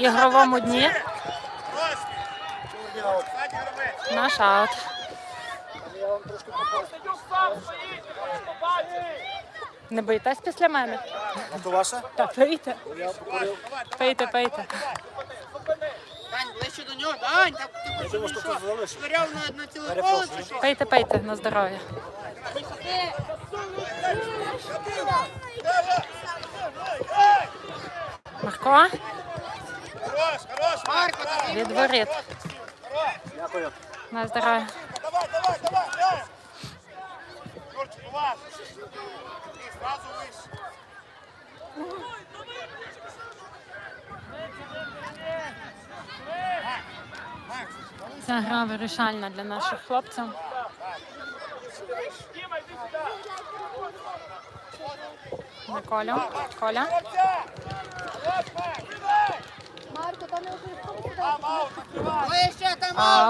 ігровому дні. Наш аут. Не боїтесь після мене? А то ваша? Та пийте. Пийте, пийте. Дань, ближче до нього. Дань, так ти хочеш думав, що. Швиряв на, на ціле поле чи що? Пийте, пийте на здоров'я. Марко, Хорош, хорош, Марко, там від воріт. Дякую. На здоров'я. Давай, давай, давай, давай. Юрчик, уважно. И сразу выше. Ця гра вирішальна для наших хлопців. На Колю. Коля.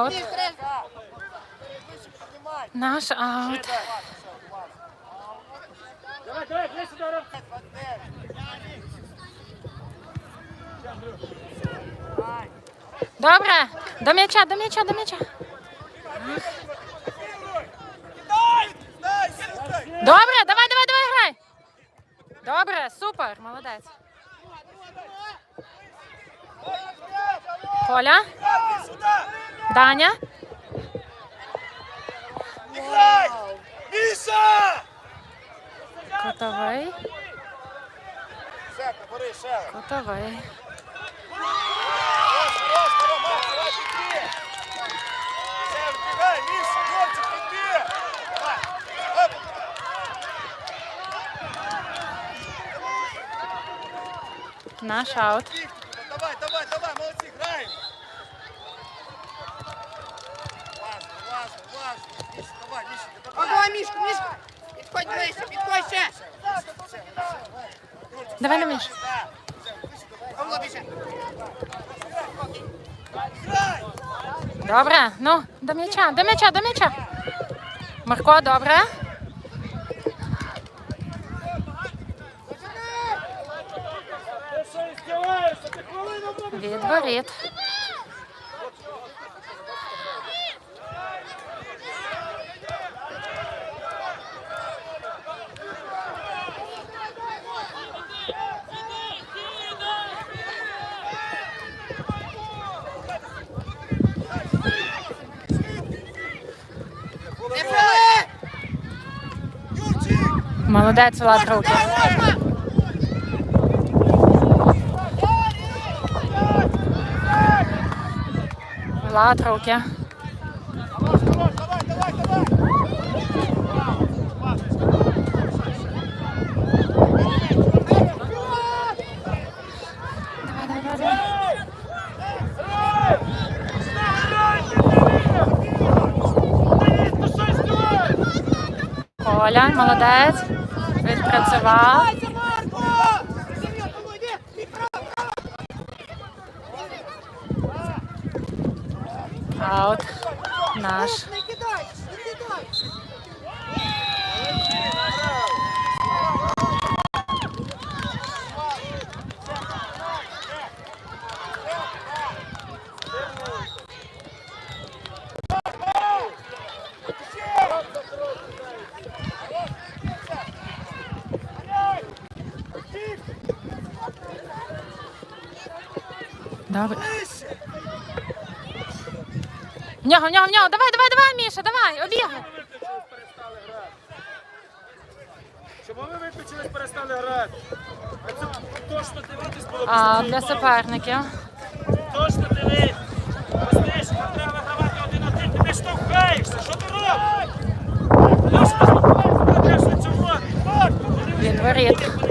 Бістре. Выше поднимай. Наш аут. Давай, давай, ближе до рук. Добре. До м'яча, до м'яча, до м'яча. Добре, давай, давай, давай, грай. Добре, супер, молодець. Юрчик, беги. Давай. Оп. Наш аут. Беги. Давай, давай, давай, молодцы, играем. Важно, важно. Миша, давай, Миша, ты давай. Ого, Мішка, Мішка. Підходь ближче, підходь ще. Давай на. Павло, більше. Добре, ну, до м'яча, до м'яча, до м'яча. Марко, добре. Від воріт. Молодець, Влад руки. Влад руки. Давай. Молодець. Відпрацював. Аут. Наш. Нього, в нього, в нього. Давай, давай, давай, Міша, давай, обігай. Чому ви виключились, перестали грати? А це точно дивитись було А для суперників. Точно дивитись. Нам треба вигравати один один. Ти не штовхаєшся. Що ти робиш? Ну, що чого? Від воріт.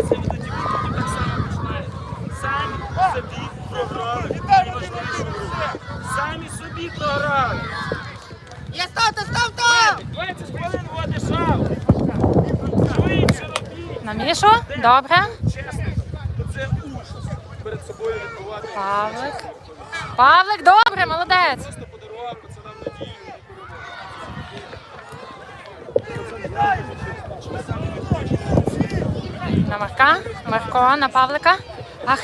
Собі програли. Я став, та став там! 20 хвилин водиш аут. Швидше робіть. На Мішу. Добре. Чесно, це ужас перед собою відбувати. Павлик. Павлик, добре, молодець. Просто подарував пацанам надію. На Марка. Марко, на Павлика. Ах,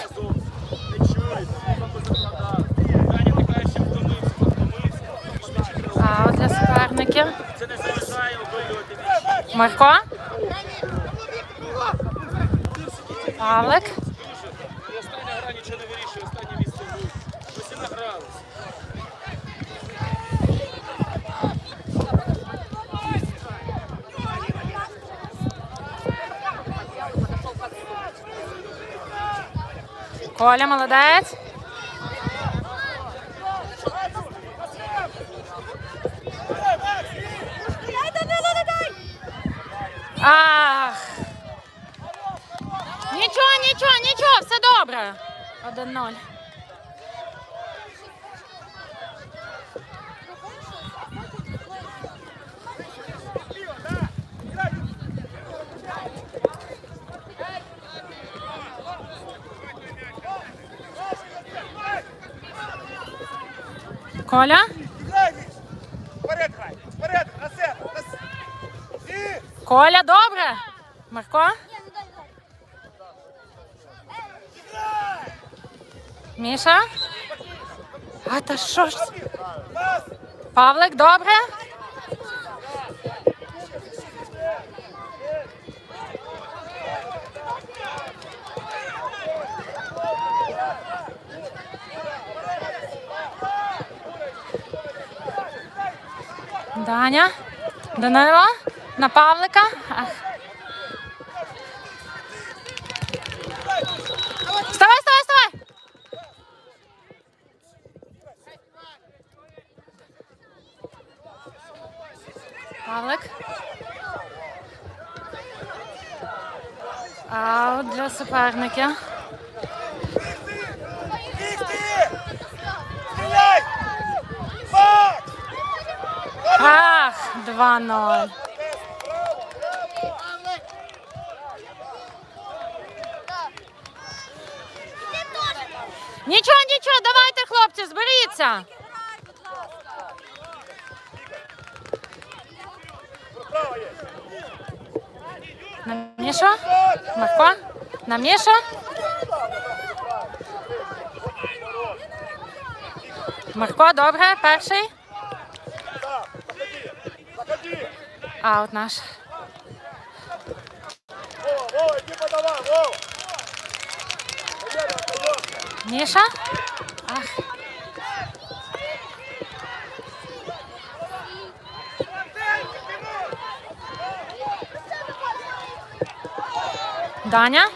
Не чують. Обоювати. Марко. Павлик. Остання гра нічого не вирішує, останнє місце був. Коля, молодець. Ах. Нічого, нічого, нічого, все добре. 1-0. Коля? Грай, Міш! Вперед грай! Вперед! На себе! На себе! І! Коля, добре. Марко? Міша? А та що ж? Павлик, добре? Даня? Данило? На Павлика? Вставай, вставай, вставай! Павлик. Аут для! Макс! Ах, 2-0. Нічого, нічого, давайте, хлопці, зберіться. На Мішу? Марко? На Мішу? Марко, добре, перший. Заходи! Аут наш. Вова, Вова, іди подавай, Вова! Поїдемо, поїдемо! Міша? Ах. Даня?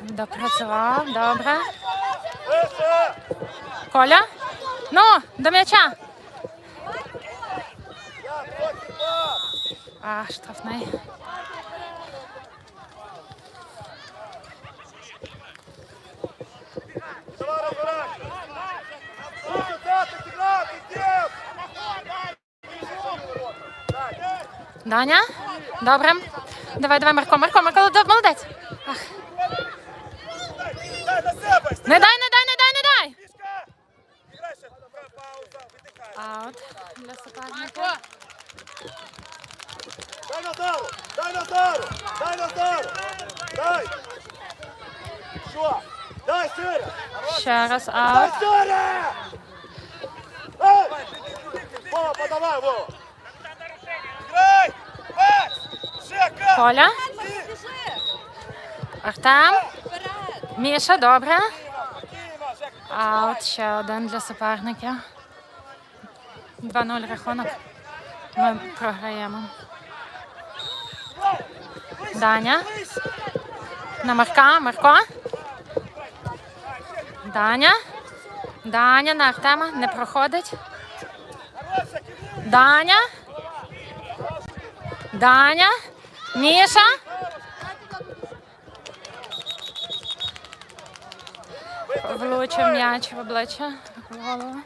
Допрацював, добре. Коля? Ну, до м'яча. А, штрафний. Даня? Добре. Давай, давай, Марко, Марко, Марко, молодець. Ах. Дай! Не дай, не дай, не дай, не дай. Аут для суперника. Дай Назару! Дай Назару! Дай Назару! Дай! Що? Дай Сиря! Ще раз Дай аут. Сиря! Ей! Вова, подавай, Вова! Грай! Макс! Коля? Артем? Міша, добре. Жека! Аут ще один для суперників. 2-0 рахунок. Ми програємо. Даня. На Марка. Марко. Даня. Даня на Артема. Не проходить. Даня. Даня. Міша. Влучив м'яч в обличчя. Голову.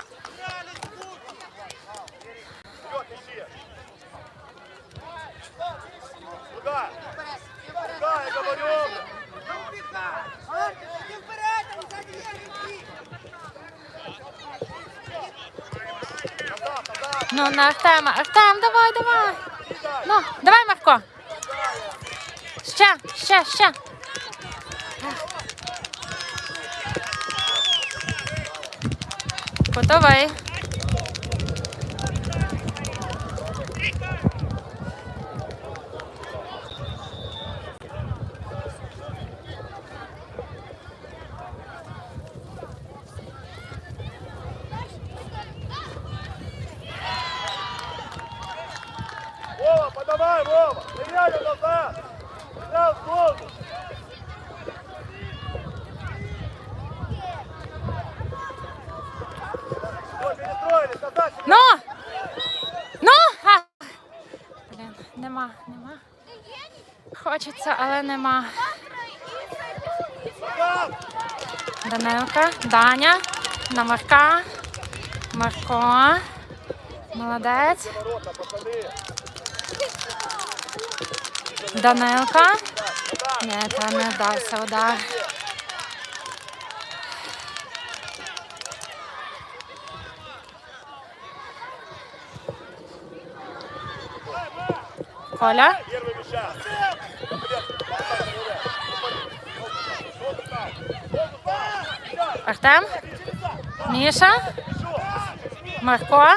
Ну, на Артема. Артем, давай, давай. Ну, давай, Марко. Ще, ще, ще. Кутовий. Вова, подавай, Вова! Стояли назад! Ну! Ну! Блін, нема, нема. Хочеться, але нема. Данилка, Даня, на Марка. Марко. Молодець. Данилка. Ні, та не вдався удар. Коля. Артем. Міша. Марко.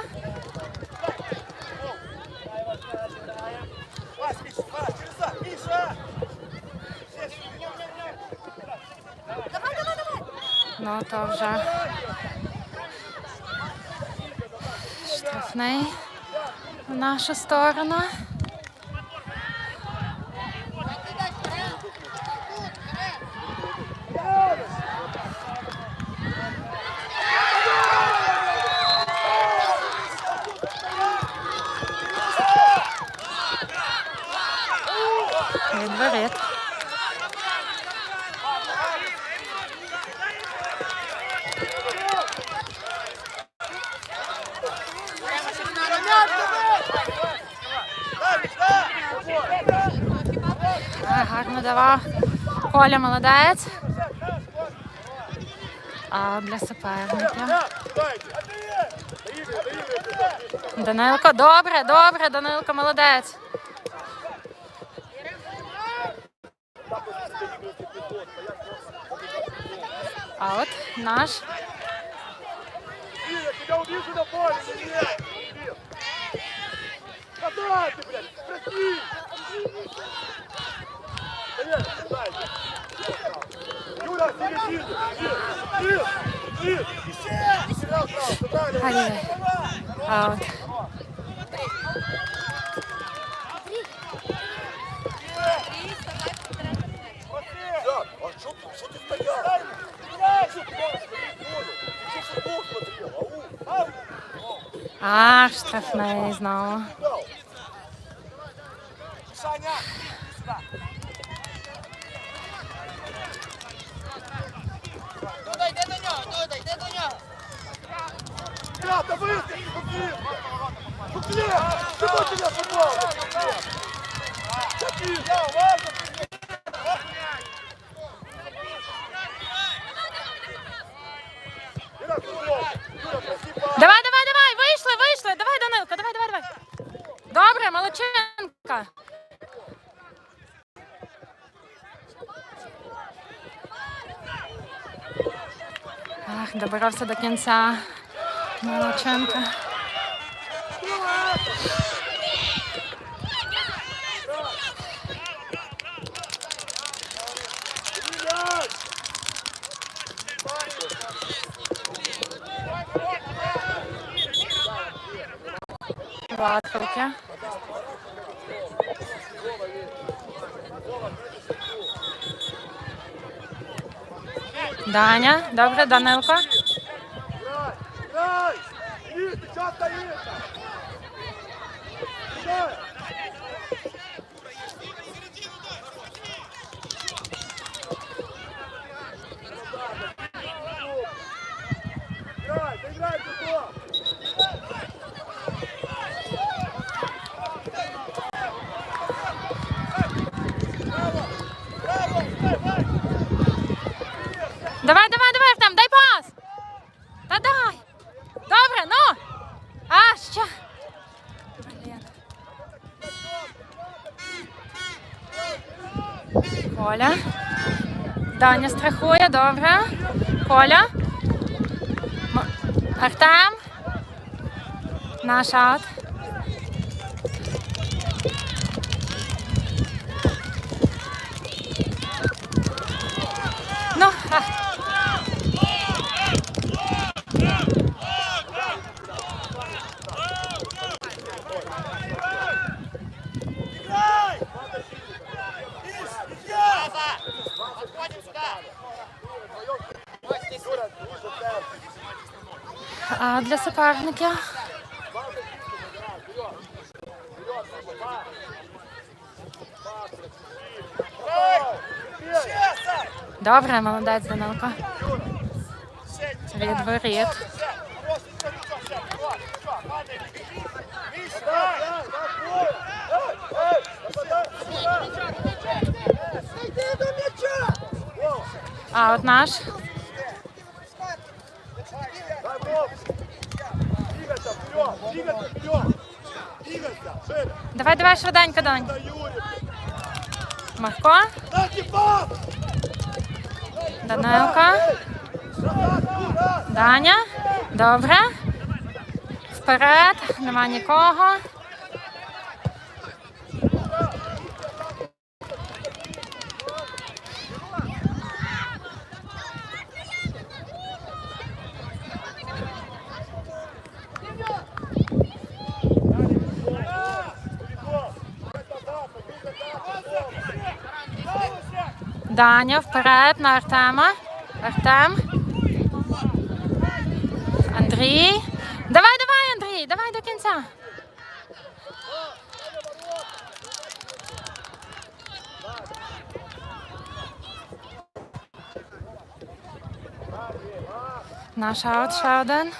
Ну, то вже штрафний в нашу сторону. Відворіт. А, гарно давав. Коля молодець. А для суперника. Дайте! Доигрывай, доигрывай, Данилко, добре, добре, Данилко, молодець. А от наш. Я тебя увижу на поле, или нет? Увидел. Куда ты, блядь? Прости! Аут. А что ты, что ты стоял? Ребята, Буклин! Буклин! Чего тебя футбол? Буклин! Футбол! Юра! Давай, давай, давай, вийшли, вийшли. Давай, Данилко, давай, давай, давай. Добре, молодчинка. Ах, добирався до кінця. Молодченка. Мяч! Даня, добре, Данилко. Играй! Играй! Иди, ты что стоишь? Играй! Играй, доиграй, Дудо! Браво! Браво! Давай, давай! Давай, давай, давай, Артем, дай пас. Та дай. Добре, ну. А, ще. Блін. Коля. Даня страхує, добре. Коля. Артем. Наш ад. Ну, а, Отходим сюда. Ось здесь. а для суперників. Добре, молодець Данилко. Від воріт. А от наш. Давай, давай швиденько, Донь. Да, Юрий. Марко, Юра! Даня. Добре. Вперед, нема нікого. Даня, вперед на Артема. Артем. Андрій. Давай, давай, Андрій, давай до кінця. Наш аут ще один.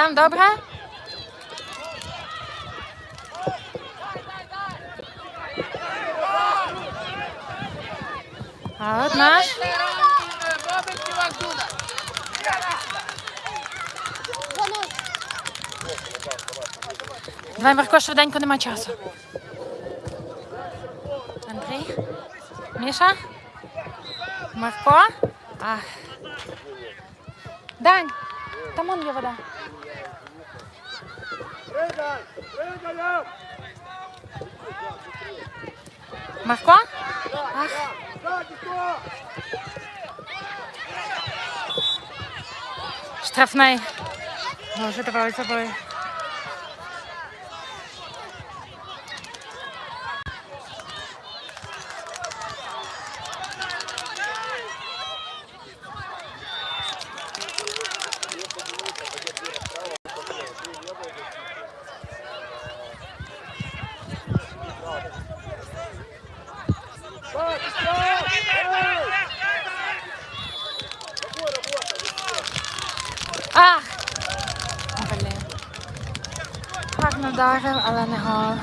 Артем, добре? А от наш. Давай, Марко, швиденько нема часу. Андрій. Міша. Марко. Ах. Дань. Там он є вода. Марко? Ах. Штрафний. Боже, давай за Гарно вдарив, але не гол.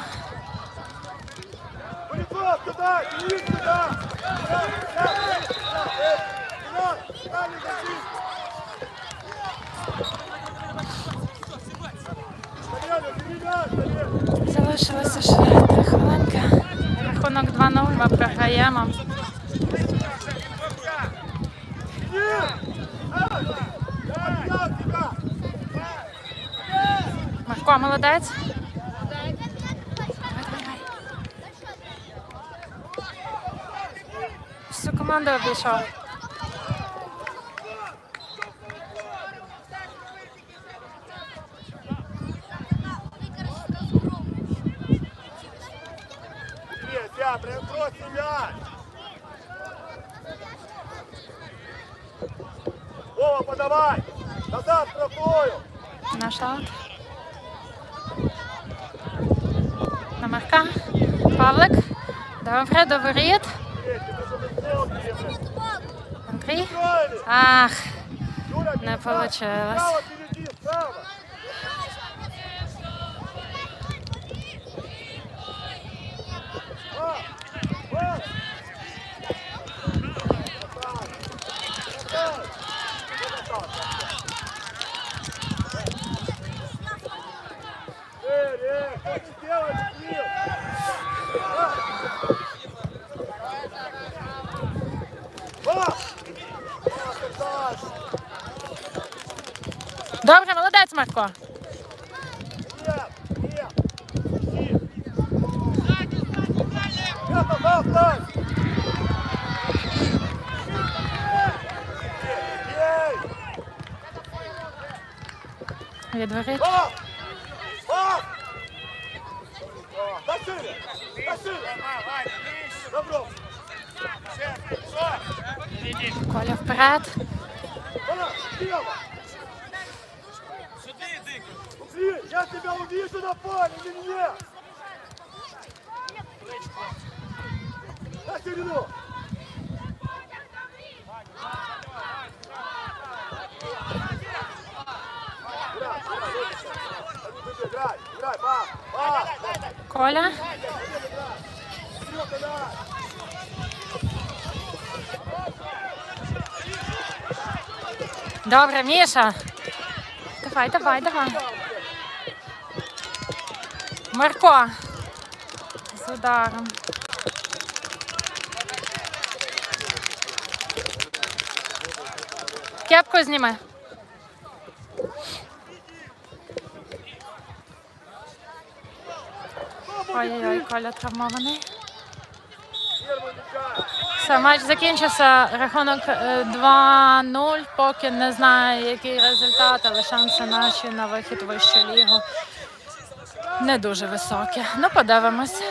Залишилося ще три хвилинки. Рахунок 2-0, ми програємо. Марко, молодець. Давай, давай, давай. Бросил мяч! Вова, подавай! Назад! Наш аут. На Марка. Павлик. Добре, до воріт. Строили! Ах, не получилось. Справа впереди, справа! А, а, так не делаешь, Кирилл. Пас! Пас, Саш! Добре, молодець, Марко. Нет, нет! Пусти! Я назад, Тань! Ей! Відворить. Пас! Пас! Дай шире! Дай шире! Добро! Коля вперед. Пас! Я тебя увижу на поле или нет? На пас, Коля. Добре, Міша. Давай, давай, давай. Марко. З ударом. Кепку зніми. Ой-ой-ой, Коля травмований. Все, матч закінчився. Рахунок е, 2-0. Поки не знаю, який результат, але шанси наші на вихід в вищу лігу не дуже високе. Ну, подивимось.